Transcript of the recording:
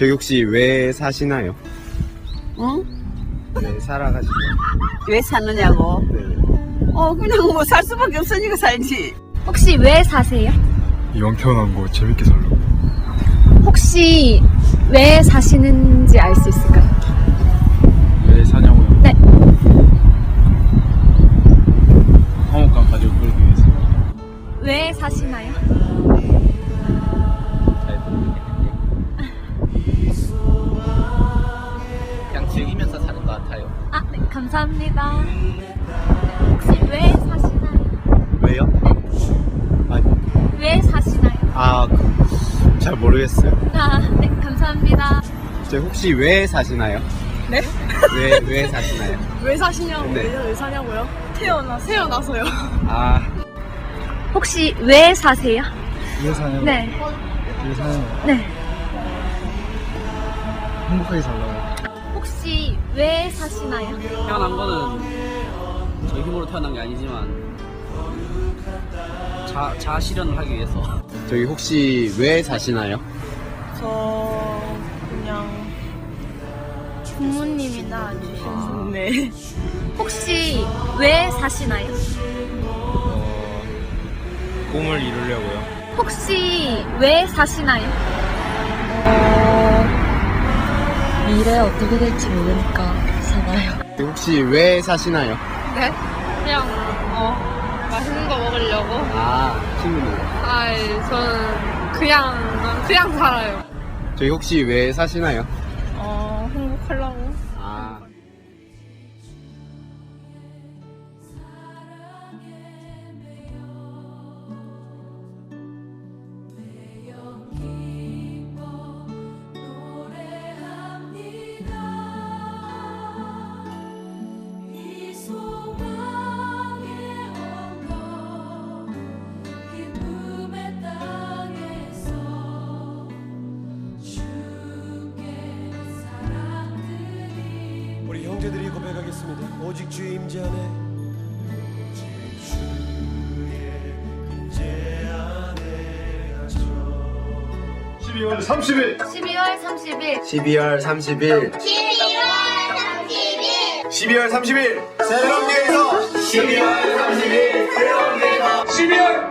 저기 혹시 왜 사시나요? 응? 왜 살아가시나요? 왜 사느냐고? 네. 어, 그냥 뭐 살 수밖에 없으니까 살지. 혹시 왜 사세요? 이왕 태어난 거 재밌게 살려고. 혹시 왜 사시는지 알 수 있을까요? 왜 사냐고요? 네. 화목한 가족을 끌기 위해서. 왜 사시나요? 감사합니다. 혹시 왜 사시나요? 왜요? 아니, 왜 사시나요? 아, 그, 잘 모르겠어요. 아, 네, 감사합니다. 저 혹시 왜 사시나요? 네? 왜, 왜 사시나요? 왜 사시냐고 네. 왜, 왜 사냐고요? 태어나 태어나서요. 아, 혹시 왜 사세요? 왜 사냐고? 네, 왜 사냐고? 네. 행복하게 살라고. 혹시 왜 사시나요? 태어난 거는 저희 힘으로 태어난 게 아니지만 자, 자아 실현을 하기 위해서 저기 혹시 왜 사시나요? 저 그냥 부모님이나 주신 네. 혹시 왜 사시나요? 어, 꿈을 이루려고요. 혹시 왜 사시나요? 미래 어떻게 될지 모르니까 사나요. 저기 혹시 왜 사시나요? 네? 그냥 어 맛있는 거 먹으려고. 아, 친구들. 아, 저는 그냥 그냥 살아요. 저기 혹시 왜 사시나요? 어 행복하려고. 아, 형제들이 고백하겠습니다. 오직 주의 임재 안에. 12월 30일. 12월 30일. 12월 30일. 12월 30일. 새로운 교회에서. 12월 30일. 새로운